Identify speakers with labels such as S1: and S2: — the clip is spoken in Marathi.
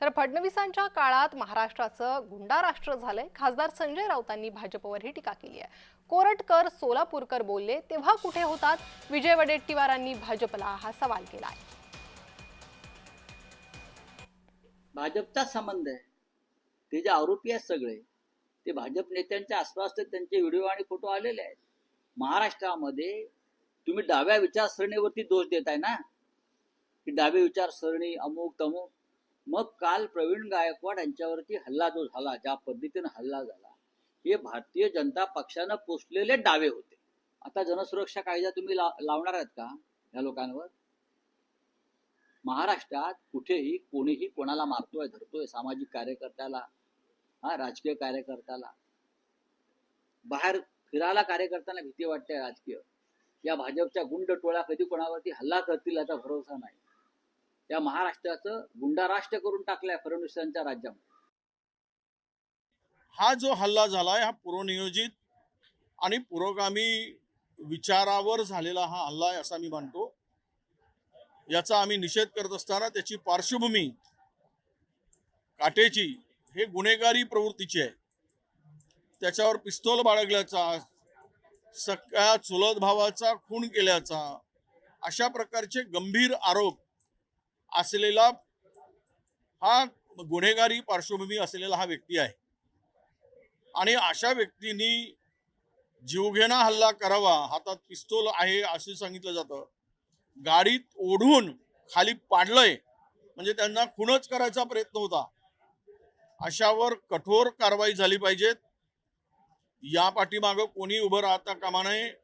S1: तर फडणवीसांच्या काळात महाराष्ट्राचं गुंडा राष्ट्र झालंय. खासदार संजय राऊतांनी भाजपवर ही टीका केली आहे. कोरटकर सोलापूरकर बोलले तेव्हा कुठे होतात? विजय वडेट्टीवारांनी भाजपला हा सवाल केला आहे.
S2: भाजपचा संबंध आहे. ते जे आरोपी आहेत सगळे ते भाजप नेत्यांच्या आसपास त्यांचे व्हिडिओ आणि फोटो आलेले आहेत. महाराष्ट्रामध्ये तुम्ही डाव्या विचारसरणीवरती दोष देताय ना? की डावी विचारसरणी अमुक तमुक मग काल प्रवीण गायकवाड यांच्यावरती हल्ला जो झाला ज्या पद्धतीने हल्ला झाला हे भारतीय जनता पक्षानं पोचलेले डावे होते. आता जनसुरक्षा कायदा तुम्ही ला- लावणार आहात का या लोकांवर? महाराष्ट्रात कुठेही कोणीही कोणाला मारतोय धरतोय सामाजिक कार्यकर्त्याला हा राजकीय कार्यकर्त्याला बाहेर फिरायला कार्यकर्त्यांना भीती वाटते राजकीय. या भाजपच्या गुंड टोळ्या कधी कोणावरती हल्ला करतील याचा भरोसा नाही. त्या महाराष्ट्राचं गुंडा राष्ट्र करून टाकलंय फडणवीसांच्या राज्यामध्ये.
S3: हा जो हल्ला झालाय हा पूर्वनियोजित आणि पुरोगामी विचारावर झालेला हा हल्ला आहे असा मी मानतो. याचा आम्ही निषेध करत असताना त्याची पार्श्वभूमी काटेची हे गुन्हेगारी प्रवृत्तीची आहे. त्याच्यावर पिस्तोल बाळगल्याचा सगळ्या चुलत भावाचा खून केल्याचा अशा प्रकारचे गंभीर आरोप असलेला हा गुन्हेगारी पार्श्वभूमी असलेला हा व्यक्ती आहे. आणि अशा व्यक्तींनी जीवघेणा हल्ला करावा हातात पिस्तोल आहे असे सांगितलं जातं. गाडीत ओढून खाली पाडलंय म्हणजे त्यांना खूनच करायचा प्रयत्न होता. अशावर कठोर कारवाई झाली पाहिजेत. या पाठीमागं कोणी उभं राहता कामा नये.